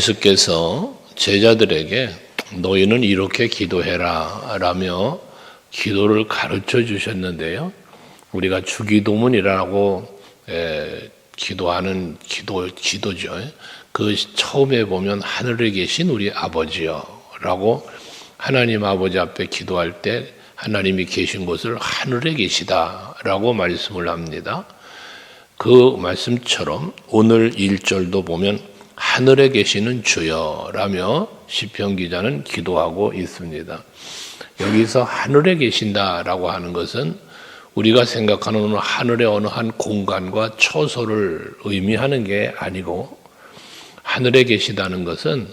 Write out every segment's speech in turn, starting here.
예수께서 제자들에게 너희는 이렇게 기도해라 라며 기도를 가르쳐 주셨는데요. 우리가 주기도문이라고 에, 기도하는 기도 기도죠. 그 처음에 보면 하늘에 계신 우리 아버지여라고 하나님 아버지 앞에 기도할 때 하나님이 계신 곳을 하늘에 계시다라고 말씀을 합니다. 그 말씀처럼 오늘 1절도 보면 하늘에 계시는 주여라며 시편 기자는 기도하고 있습니다. 여기서 하늘에 계신다라고 하는 것은 우리가 생각하는 하늘의 어느 한 공간과 처소를 의미하는 게 아니고 하늘에 계시다는 것은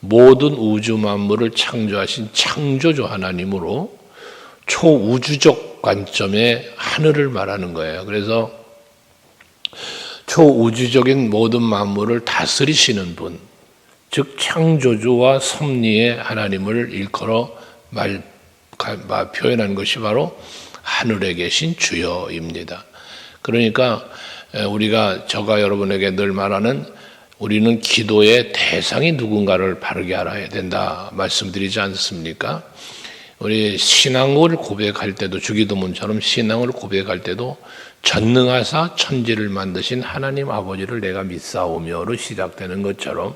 모든 우주 만물을 창조하신 창조주 하나님으로 초우주적 관점의 하늘을 말하는 거예요. 그래서 초우주적인 모든 만물을 다스리시는 분, 즉 창조주와 섭리의 하나님을 일컬어 말, 표현한 것이 바로 하늘에 계신 주여입니다. 그러니까 우리가 저가 여러분에게 늘 말하는 우리는 기도의 대상이 누군가를 바르게 알아야 된다 말씀드리지 않습니까? 우리 신앙을 고백할 때도 주기도문처럼 신앙을 고백할 때도 전능하사 천지를 만드신 하나님 아버지를 내가 믿사오며로 시작되는 것처럼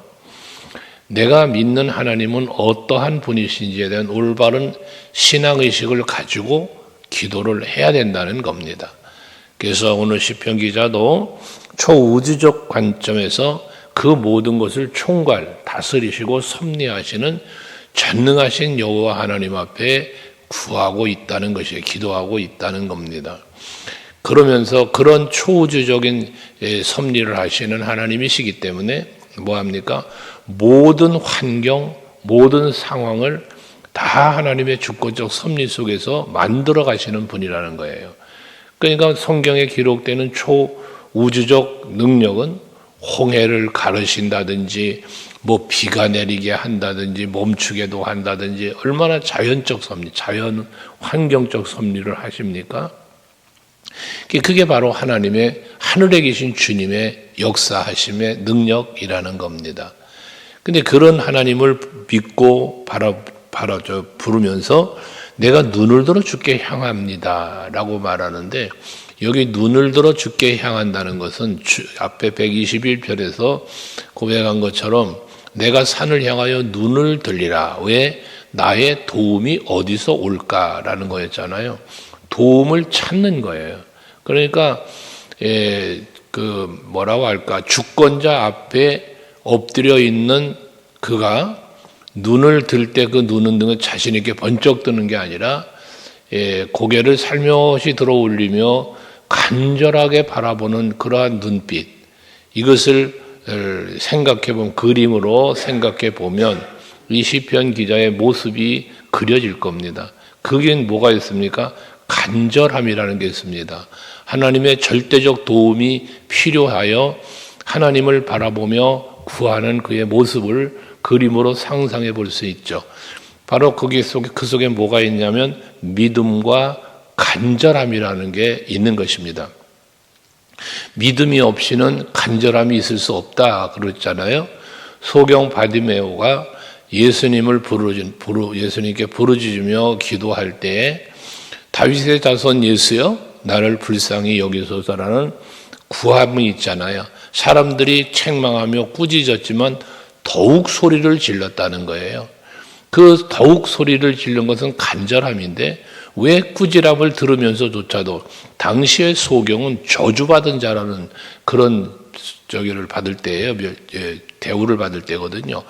내가 믿는 하나님은 어떠한 분이신지에 대한 올바른 신앙의식을 가지고 기도를 해야 된다는 겁니다. 그래서 오늘 시편 기자도 초우주적 관점에서 그 모든 것을 총괄 다스리시고 섭리하시는 전능하신 여호와 하나님 앞에 구하고 있다는 것이 기도하고 있다는 겁니다. 그러면서 그런 초우주적인 예, 섭리를 하시는 하나님이시기 때문에 뭐 합니까? 모든 환경, 모든 상황을 다 하나님의 주권적 섭리 속에서 만들어 가시는 분이라는 거예요. 그러니까 성경에 기록되는 초우주적 능력은 홍해를 가르신다든지 뭐 비가 내리게 한다든지 멈추게도 한다든지 얼마나 자연적 섭리, 자연 환경적 섭리를 하십니까? 그게 바로 하나님의 하늘에 계신 주님의 역사하심의 능력이라는 겁니다. 근데 그런 하나님을 믿고 바라 바라 저 부르면서 내가 눈을 들어 주께 향합니다 라고 말하는데 여기 눈을 들어 주께 향한다는 것은 앞에 121편에서 고백한 것처럼 내가 산을 향하여 눈을 들리라. 왜 나의 도움이 어디서 올까라는 거였잖아요. 도움을 찾는 거예요. 그러니까 예, 그 뭐라고 할까 주권자 앞에 엎드려 있는 그가 눈을 들 때 그 눈은 등은 자신 있게 번쩍 뜨는 게 아니라 예, 고개를 살며시 들어 올리며 간절하게 바라보는 그러한 눈빛 이것을 생각해 본 그림으로 생각해 보면 이 시편 기자의 모습이 그려질 겁니다. 그게 뭐가 있습니까? 간절함이라는 게 있습니다. 하나님의 절대적 도움이 필요하여 하나님을 바라보며 구하는 그의 모습을 그림으로 상상해 볼 수 있죠. 바로 거기 속에 그 속에 뭐가 있냐면 믿음과 간절함이라는 게 있는 것입니다. 믿음이 없이는 간절함이 있을 수 없다 그랬잖아요. 소경 바디메오가 예수님을 부르진 부르 예수님께 부르짖으며 기도할 때 다윗의 자손 예수여 나를 불쌍히 여기소서라는 구함이 있잖아요. 사람들이 책망하며 꾸짖었지만 더욱 소리를 질렀다는 거예요. 그 더욱 소리를 지른 것은 간절함인데 왜 꾸지람을 들으면서조차도 당시의 소경은 저주받은 자라는 그런 저기를 받을 때예요. 예, 대우를 받을 때거든요.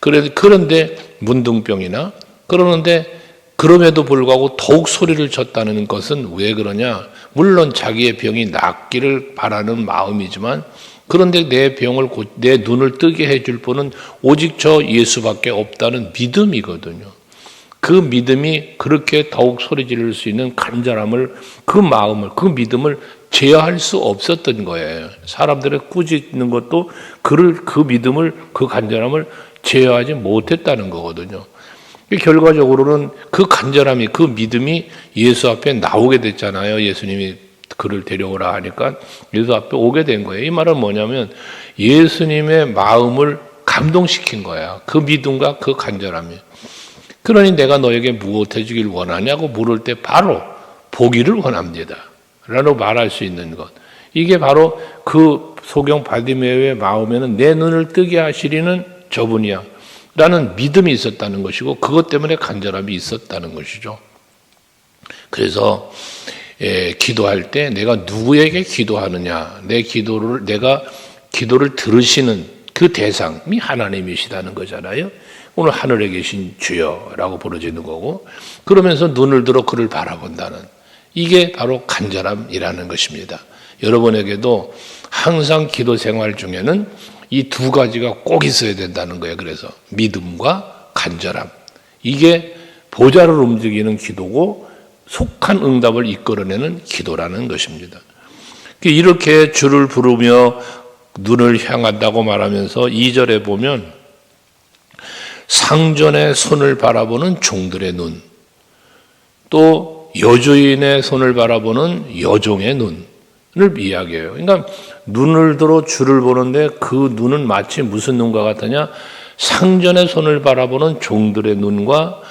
그런데 문둥병이나 그러는데 그럼에도 불구하고 더욱 소리를 쳤다는 것은 왜 그러냐? 물론 자기의 병이 낫기를 바라는 마음이지만 그런데 내 병을 내 눈을 뜨게 해줄 분은 오직 저 예수밖에 없다는 믿음이거든요. 그 믿음이 그렇게 더욱 소리 지를 수 있는 간절함을 그 마음을 그 믿음을 제어할 수 없었던 거예요. 사람들의 꾸짖는 것도 그를 그 믿음을 그 간절함을 제어하지 못했다는 거거든요. 결과적으로는 그 간절함이 그 믿음이 예수 앞에 나오게 됐잖아요. 예수님이 그를 데려오라 하니까 예수 앞에 오게 된 거예요. 이 말은 뭐냐면 예수님의 마음을 감동시킨 거야. 그 믿음과 그 간절함이. 그러니 내가 너에게 무엇 해 주길 원하냐고 물을 때 바로 보기를 원합니다. 라고 말할 수 있는 것. 이게 바로 그 소경 바디메오의 마음에는 내 눈을 뜨게 하시리는 저분이야. 라는 믿음이 있었다는 것이고 그것 때문에 간절함이 있었다는 것이죠. 그래서 예, 기도할 때 내가 누구에게 기도하느냐, 내 기도를 내가 기도를 들으시는 그 대상이 하나님이시다는 거잖아요. 오늘 하늘에 계신 주여라고 부르지는 거고 그러면서 눈을 들어 그를 바라본다는 이게 바로 간절함이라는 것입니다. 여러분에게도 항상 기도 생활 중에는 이 두 가지가 꼭 있어야 된다는 거예요. 그래서 믿음과 간절함. 이게 보좌를 움직이는 기도고 속한 응답을 이끌어내는 기도라는 것입니다. 이렇게 주를 부르며 눈을 향한다고 말하면서 2절에 보면 상전의 손을 바라보는 종들의 눈, 또 여주인의 손을 바라보는 여종의 눈을 이야기해요. 그러니까 눈을 들어 주를 보는데 그 눈은 마치 무슨 눈과 같으냐? 상전의 손을 바라보는 종들의 눈과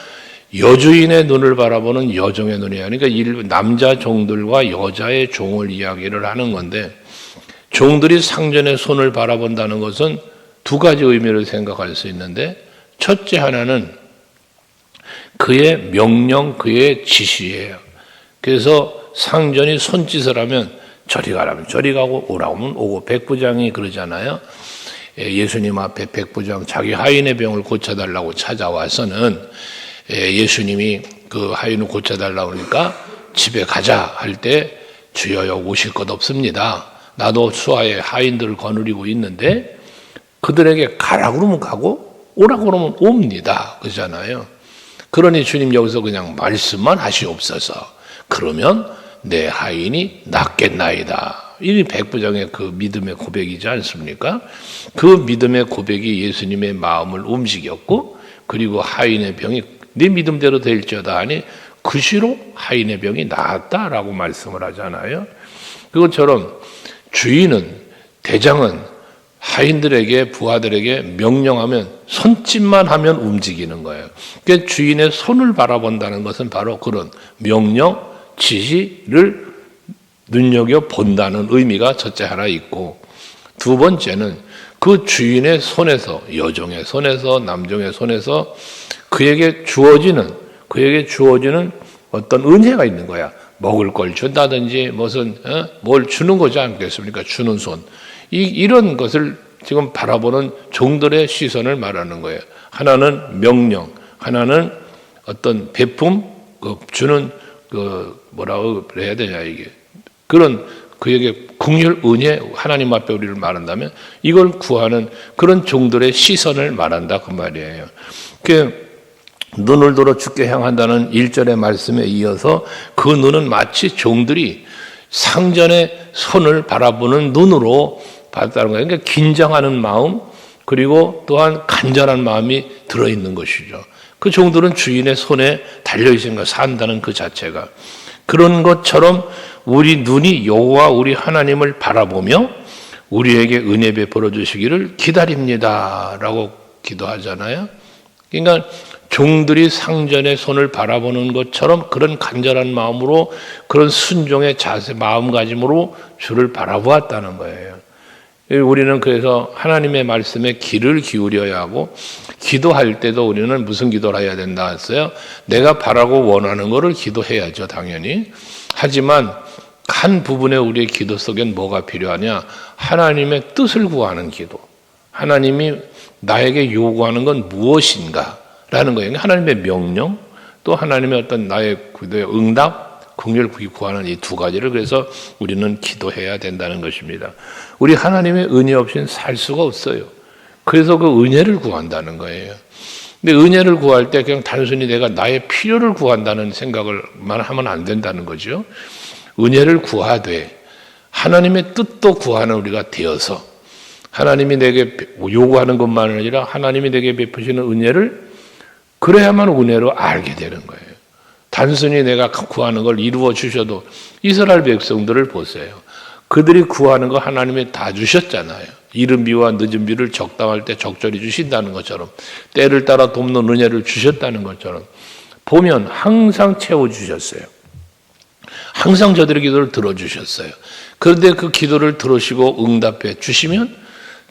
여주인의 눈을 바라보는 여종의 눈이야. 그러니까 남자 종들과 여자의 종을 이야기를 하는 건데 종들이 상전의 손을 바라본다는 것은 두 가지 의미를 생각할 수 있는데 첫째 하나는 그의 명령, 그의 지시예요. 그래서 상전이 손짓을 하면 저리 가라면 저리 가고 오라고 하면 오고 백부장이 그러잖아요. 예, 예수님 앞에 백부장 자기 하인의 병을 고쳐달라고 찾아와서는 예, 예수님이 그 하인을 고쳐달라고 그러니까 집에 가자 할 때 주여여 오실 것 없습니다. 나도 수하에 하인들을 거느리고 있는데 그들에게 가라 그러면 가고 오라 그러면 옵니다. 그러잖아요. 그러니 주님 여기서 그냥 말씀만 하시옵소서. 그러면 내 하인이 낫겠나이다. 이 백부장의 그 믿음의 고백이지 않습니까? 그 믿음의 고백이 예수님의 마음을 움직였고, 그리고 하인의 병이 네 믿음대로 될지어다 하니 그시로 하인의 병이 나았다라고 말씀을 하잖아요. 그것처럼 주인은 대장은 하인들에게 부하들에게 명령하면 손짓만 하면 움직이는 거예요. 그러니까 주인의 손을 바라본다는 것은 바로 그런 명령, 지시를 눈여겨 본다는 의미가 첫째 하나 있고 두 번째는 그 주인의 손에서 여종의 손에서 남종의 손에서 그에게 주어지는 그에게 주어지는 어떤 은혜가 있는 거야. 먹을 걸 준다든지 무슨 어? 뭘 주는 거지 않겠습니까? 주는 손. 이 이런 것을 지금 바라보는 종들의 시선을 말하는 거예요. 하나는 명령, 하나는 어떤 베품, 그 주는 그 뭐라고 그래야 되냐 이게 그런 그에게 궁율 은혜 하나님 앞에 우리를 말한다면 이걸 구하는 그런 종들의 시선을 말한다 그 말이에요. 그 눈을 들어 죽게 향한다는 1절의 말씀에 이어서 그 눈은 마치 종들이 상전의 손을 바라보는 눈으로 봤다는 거예요. 그러니까 긴장하는 마음 그리고 또한 간절한 마음이 들어 있는 것이죠. 그 종들은 주인의 손에 달려있는 거 산다는 그 자체가 그런 것처럼 우리 눈이 여호와 우리 하나님을 바라보며 우리에게 은혜 베풀어 주시기를 기다립니다라고 기도하잖아요. 그러니까 종들이 상전의 손을 바라보는 것처럼 그런 간절한 마음으로 그런 순종의 자세 마음가짐으로 주를 바라보았다는 거예요. 우리는 그래서 하나님의 말씀에 귀를 기울여야 하고 기도할 때도 우리는 무슨 기도를 해야 된다 했어요? 내가 바라고 원하는 것을 기도해야죠, 당연히. 하지만 한 부분에 우리의 기도 속엔 뭐가 필요하냐? 하나님의 뜻을 구하는 기도. 하나님이 나에게 요구하는 건 무엇인가? 라는 거예요. 하나님의 명령, 또 하나님의 어떤 나의 기도의 응답, 긍휼 구하는 이 두 가지를 그래서 우리는 기도해야 된다는 것입니다. 우리 하나님의 은혜 없이는 살 수가 없어요. 그래서 그 은혜를 구한다는 거예요. 근데 은혜를 구할 때 그냥 단순히 내가 나의 필요를 구한다는 생각을만 하면 안 된다는 거죠. 은혜를 구하되 하나님의 뜻도 구하는 우리가 되어서 하나님이 내게 요구하는 것만 아니라 하나님이 내게 베푸시는 은혜를 그래야만 은혜로 알게 되는 거예요. 단순히 내가 구하는 걸 이루어 주셔도 이스라엘 백성들을 보세요. 그들이 구하는 거 하나님이 다 주셨잖아요. 이른 비와 늦은 비를 적당할 때 적절히 주신다는 것처럼 때를 따라 돕는 은혜를 주셨다는 것처럼 보면 항상 채워 주셨어요. 항상 저들의 기도를 들어 주셨어요. 그런데 그 기도를 들으시고 응답해 주시면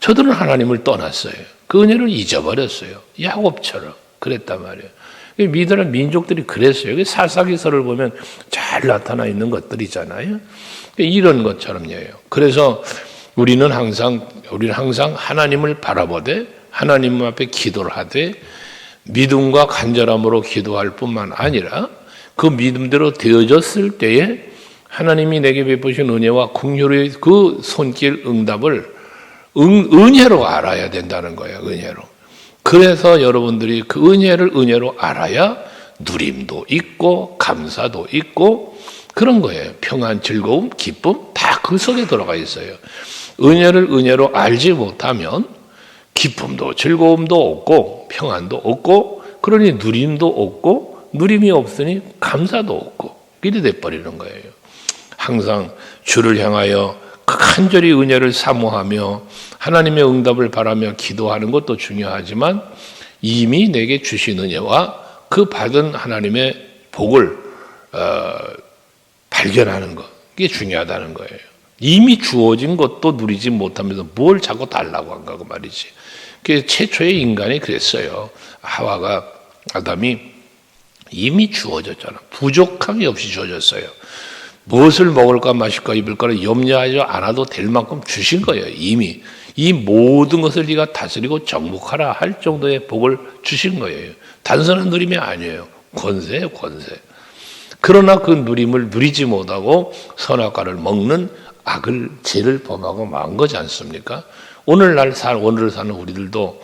저들은 하나님을 떠났어요. 그 은혜를 잊어버렸어요. 야곱처럼 그랬단 말이에요. 미드란 민족들이 그랬어요. 사사기서를 보면 잘 나타나 있는 것들이잖아요. 이런 것처럼요. 그래서 우리는 항상 우리는 항상 하나님을 바라보되 하나님 앞에 기도를 하되 믿음과 간절함으로 기도할 뿐만 아니라 그 믿음대로 되어졌을 때에 하나님이 내게 베푸신 은혜와 긍휼의 그 손길 응답을 은, 은혜로 알아야 된다는 거예요. 은혜로. 그래서 여러분들이 그 은혜를 은혜로 알아야 누림도 있고 감사도 있고 그런 거예요. 평안, 즐거움, 기쁨 다 그 속에 들어가 있어요. 은혜를 은혜로 알지 못하면 기쁨도 즐거움도 없고 평안도 없고 그러니 누림도 없고 누림이 없으니 감사도 없고 이래 돼 버리는 거예요. 항상 주를 향하여 간절히 은혜를 사모하며 하나님의 응답을 바라며 기도하는 것도 중요하지만 이미 내게 주신 은혜와 그 받은 하나님의 복을 어, 발견하는 것 이게 중요하다는 거예요. 이미 주어진 것도 누리지 못하면서 뭘 자꾸 달라고 한가 그 말이지. 그 최초의 인간이 그랬어요. 하와가 아담이 이미 주어졌잖아. 부족함이 없이 주어졌어요. 무엇을 먹을까 마실까 입을까를 염려하지 않아도 될 만큼 주신 거예요. 이미 이 모든 것을 네가 다스리고 정복하라 할 정도의 복을 주신 거예요. 단순한 누림이 아니에요. 권세예요, 권세. 그러나 그 누림을 누리지 못하고 선악과를 먹는 악을 죄를 범하고 만 거지 않습니까? 오늘날 살 오늘을 사는 우리들도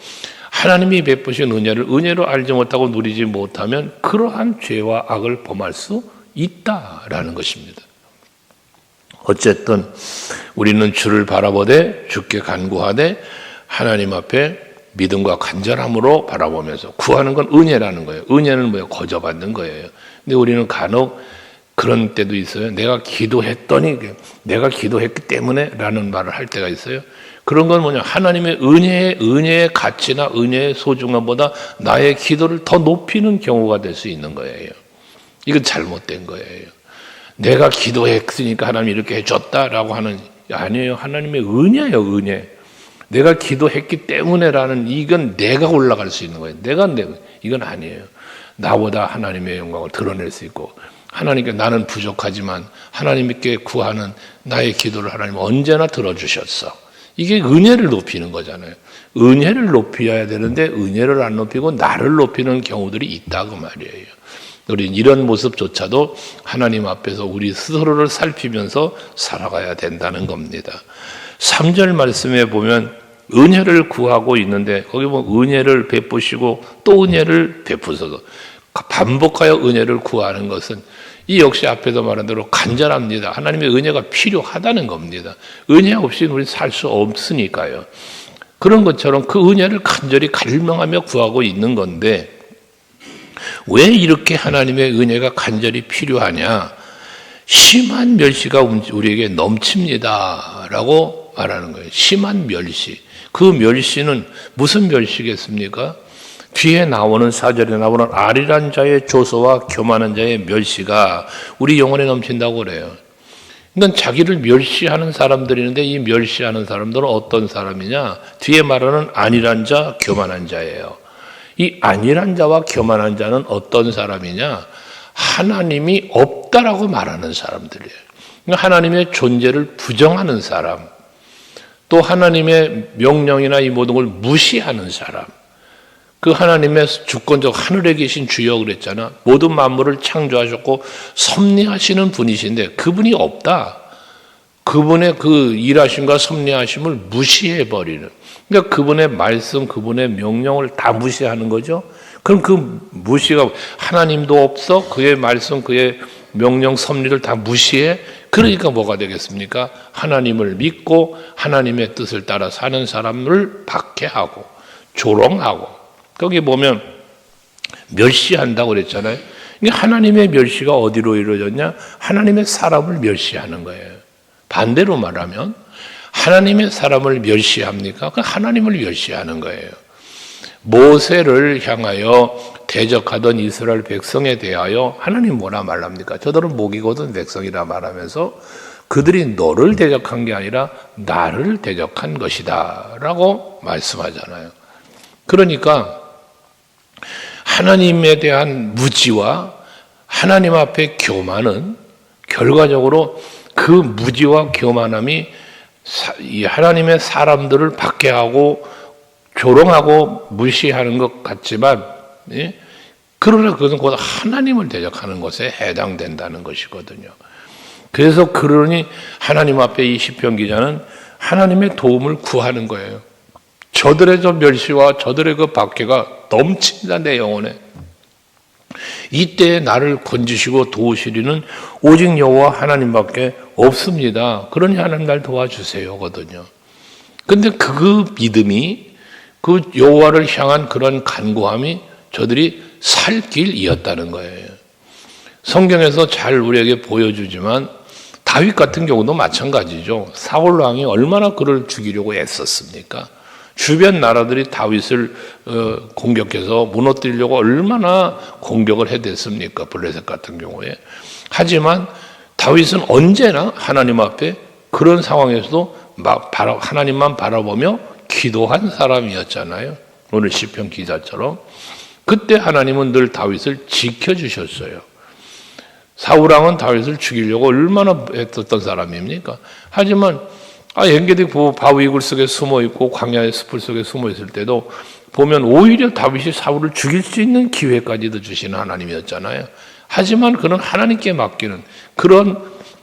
하나님이 베푸신 은혜를 은혜로 알지 못하고 누리지 못하면 그러한 죄와 악을 범할 수 있다라는 것입니다. 어쨌든 우리는 주를 바라보되 주께 간구하되 하나님 앞에 믿음과 간절함으로 바라보면서 구하는 건 은혜라는 거예요. 은혜는 뭐예요? 거저받는 거예요. 근데 우리는 간혹 그런 때도 있어요. 내가 기도했더니 내가 기도했기 때문에라는 말을 할 때가 있어요. 그런 건 뭐냐? 하나님의 은혜의 은혜의 가치나 은혜의 소중함보다 나의 기도를 더 높이는 경우가 될 수 있는 거예요. 이건 잘못된 거예요. 내가 기도했으니까 하나님이 이렇게 해줬다라고 하는 아니에요. 하나님의 은혜예요, 은혜. 내가 기도했기 때문에라는 이건 내가 올라갈 수 있는 거예요. 내가 내 이건 아니에요. 나보다 하나님의 영광을 드러낼 수 있고 하나님께 나는 부족하지만 하나님께 구하는 나의 기도를 하나님 언제나 들어주셨어. 이게 은혜를 높이는 거잖아요. 은혜를 높여야 되는데 은혜를 안 높이고 나를 높이는 경우들이 있다고 말이에요. 우리는 이런 모습조차도 하나님 앞에서 우리 스스로를 살피면서 살아가야 된다는 겁니다. 3절 말씀에 보면 은혜를 구하고 있는데 거기 보면 은혜를 베푸시고 또 은혜를 베푸소서 반복하여 은혜를 구하는 것은 이 역시 앞에서 말한 대로 간절합니다. 하나님의 은혜가 필요하다는 겁니다. 은혜 없이 우리 살 수 없으니까요. 그런 것처럼 그 은혜를 간절히 갈망하며 구하고 있는 건데 왜 이렇게 하나님의 은혜가 간절히 필요하냐? 심한 멸시가 우리에게 넘칩니다. 라고 말하는 거예요. 심한 멸시. 그 멸시는 무슨 멸시겠습니까? 뒤에 나오는 사절에 나오는 아리란 자의 조소와 교만한 자의 멸시가 우리 영혼에 넘친다고 그래요. 그러니까 자기를 멸시하는 사람들이 있는데 이 멸시하는 사람들은 어떤 사람이냐? 뒤에 말하는 아니란 자, 교만한 자예요. 이 안일한 자와 교만한 자는 어떤 사람이냐? 하나님이 없다라고 말하는 사람들이에요. 그러니까 하나님의 존재를 부정하는 사람, 또 하나님의 명령이나 이 모든 걸 무시하는 사람, 그 하나님의 주권적 하늘에 계신 주여 그랬잖아. 모든 만물을 창조하셨고 섭리하시는 분이신데 그분이 없다. 그분의 그 일하심과 섭리하심을 무시해 버리는. 그러니까 그분의 말씀, 그분의 명령을 다 무시하는 거죠. 그럼 그 무시가 하나님도 없어 그의 말씀, 그의 명령, 섭리를 다 무시해. 그러니까 뭐가 되겠습니까? 하나님을 믿고 하나님의 뜻을 따라 사는 사람을 박해하고 조롱하고 거기 보면 멸시한다고 그랬잖아요. 하나님의 멸시가 어디로 이루어졌냐? 하나님의 사람을 멸시하는 거예요. 반대로 말하면 하나님의 사람을 멸시합니까? 그 하나님을 멸시하는 거예요. 모세를 향하여 대적하던 이스라엘 백성에 대하여 하나님 뭐라 말합니까? 저들은 목이거든 백성이라 말하면서 그들이 너를 대적한 게 아니라 나를 대적한 것이다. 라고 말씀하잖아요. 그러니까 하나님에 대한 무지와 하나님 앞에 교만은 결과적으로 그 무지와 교만함이 이 하나님의 사람들을 박해하고 조롱하고 무시하는 것 같지만 예? 그러나 그것은 곧 하나님을 대적하는 것에 해당된다는 것이거든요. 그래서 그러니 하나님 앞에 이 시편 기자는 하나님의 도움을 구하는 거예요. 저들의 저 멸시와 저들의 그 박해가 넘친다 내 영혼에. 이때 나를 건지시고 도우시리는 오직 여호와 하나님밖에 없습니다. 그러니 하나님 날 도와주세요거든요. 근데 그 믿음이 그 여호와를 향한 그런 간구함이 저들이 살 길이었다는 거예요. 성경에서 잘 우리에게 보여주지만 다윗 같은 경우도 마찬가지죠. 사울 왕이 얼마나 그를 죽이려고 애썼습니까? 주변 나라들이 다윗을 어, 공격해서 무너뜨리려고 얼마나 공격을 해댔습니까? 블레셋 같은 경우에. 하지만 다윗은 언제나 하나님 앞에 그런 상황에서도 막 하나님만 바라보며 기도한 사람이었잖아요. 오늘 시편 기자처럼. 그때 하나님은 늘 다윗을 지켜 주셨어요. 사우랑은 다윗을 죽이려고 얼마나 애썼던 사람입니까? 하지만 아, 엔게디 바위 굴 속에 숨어 있고 광야의 숲을 속에 숨어 있을 때도 보면 오히려 다윗이 사울을 죽일 수 있는 기회까지도 주시는 하나님이었잖아요. 하지만 그는 하나님께 맡기는 그런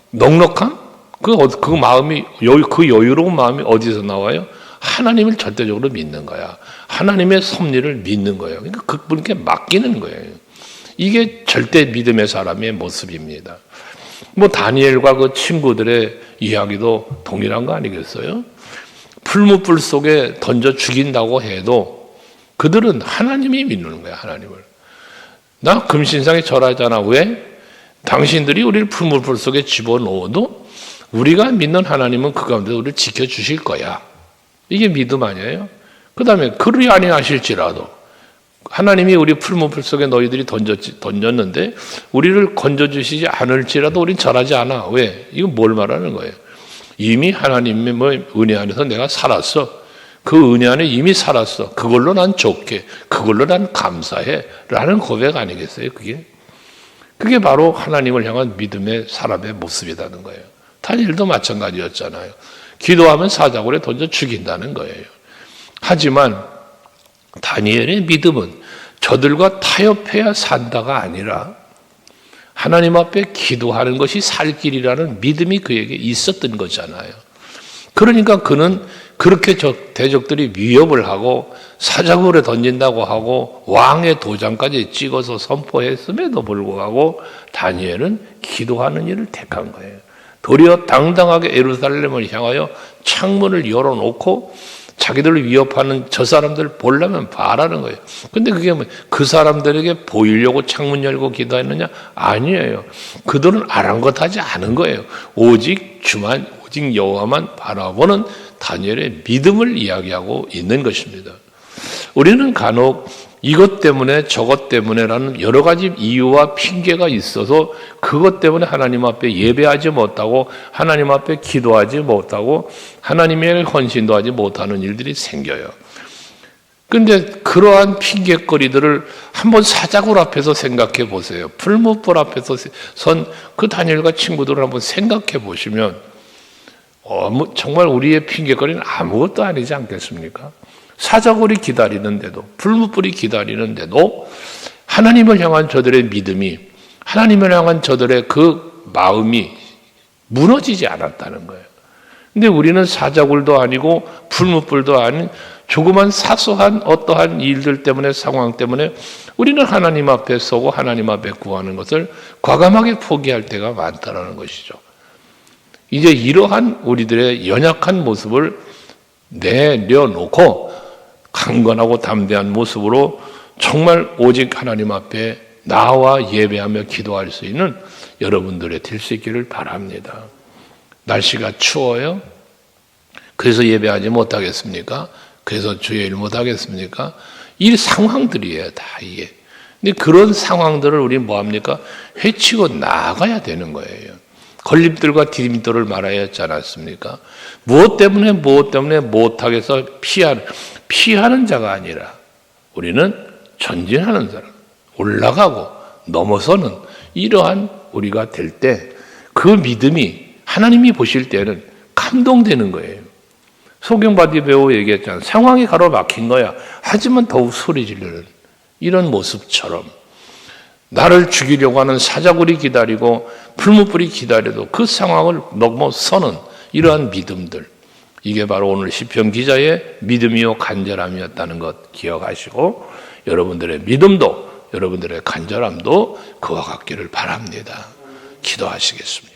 넉넉함, 그, 어, 그 마음이, 그 여유로운 마음이 어디서 나와요? 하나님을 절대적으로 믿는 거야. 하나님의 섭리를 믿는 거예요. 그러니까 그분께 맡기는 거예요. 이게 절대 믿음의 사람의 모습입니다. 뭐 다니엘과 그 친구들의 이야기도 동일한 거 아니겠어요? 풀무불 속에 던져 죽인다고 해도 그들은 하나님이 믿는 거야, 하나님을. 나 금신상에 절하잖아. 왜? 당신들이 우리를 풀무불 속에 집어넣어도 우리가 믿는 하나님은 그 가운데 우리를 지켜주실 거야. 이게 믿음 아니에요? 그 다음에 그리 아니하실지라도 하나님이 우리 풀무불 속에 너희들이 던졌, 던졌는데 우리를 건져주시지 않을지라도 우린 절하지 않아. 왜? 이건 뭘 말하는 거예요? 이미 하나님의 뭐 은혜 안에서 내가 살았어. 그 은혜 안에 이미 살았어. 그걸로 난 좋게, 그걸로 난 감사해. 라는 고백 아니겠어요, 그게? 그게 바로 하나님을 향한 믿음의 사람의 모습이라는 거예요. 다니엘도 마찬가지였잖아요. 기도하면 사자굴에 던져 죽인다는 거예요. 하지만 다니엘의 믿음은 저들과 타협해야 산다가 아니라 하나님 앞에 기도하는 것이 살 길이라는 믿음이 그에게 있었던 거잖아요. 그러니까 그는 그렇게 대적들이 위협을 하고 사자굴에 던진다고 하고 왕의 도장까지 찍어서 선포했음에도 불구하고 다니엘은 기도하는 일을 택한 거예요. 도리어 당당하게 에루살렘을 향하여 창문을 열어놓고 자기들을 위협하는 저 사람들 보려면 봐라는 거예요. 근데 그게 뭐 그 사람들에게 보이려고 창문 열고 기도했느냐? 아니에요. 그들은 아랑곳하지 않은 거예요. 오직 주만, 오직 여호와만 바라보는 다니엘의 믿음을 이야기하고 있는 것입니다. 우리는 간혹 이것 때문에 저것 때문에라는 여러 가지 이유와 핑계가 있어서 그것 때문에 하나님 앞에 예배하지 못하고 하나님 앞에 기도하지 못하고 하나님의 헌신도 하지 못하는 일들이 생겨요. 근데 그러한 핑계거리들을 한번 사자굴 앞에서 생각해 보세요. 풀무불 앞에서 선 그 다니엘과 친구들을 한번 생각해 보시면 어, 정말 우리의 핑계거리는 아무것도 아니지 않겠습니까? 사자골이 기다리는데도 불무불이 기다리는데도 하나님을 향한 저들의 믿음이 하나님을 향한 저들의 그 마음이 무너지지 않았다는 거예요. 근데 우리는 사자굴도 아니고 불무불도 아닌 조그만 사소한 어떠한 일들 때문에 상황 때문에 우리는 하나님 앞에 서고 하나님 앞에 구하는 것을 과감하게 포기할 때가 많다라는 것이죠. 이제 이러한 우리들의 연약한 모습을 내려놓고 강건하고 담대한 모습으로 정말 오직 하나님 앞에 나와 예배하며 기도할 수 있는 여러분들의 될 수 있기를 바랍니다. 날씨가 추워요. 그래서 예배하지 못하겠습니까? 그래서 주의 일 못하겠습니까? 이 상황들이에요, 다 이게. 근데 그런 상황들을 우리 뭐합니까? 해치고 나가야 되는 거예요. 걸림돌과 디딤돌을 말하여 했지 않았습니까? 무엇 때문에 무엇 때문에 못하겠어 피하는, 피하는 자가 아니라 우리는 전진하는 사람, 올라가고 넘어서는 이러한 우리가 될 때 그 믿음이 하나님이 보실 때는 감동되는 거예요. 소경바디 배우 얘기했잖아요. 상황이 가로막힌 거야. 하지만 더욱 소리 지르는 이런 모습처럼 나를 죽이려고 하는 사자굴이 기다리고 풀무불이 기다려도 그 상황을 넘어서는 이러한 믿음들. 이게 바로 오늘 시편 기자의 믿음이요 간절함이었다는 것 기억하시고 여러분들의 믿음도 여러분들의 간절함도 그와 같기를 바랍니다. 기도하시겠습니다.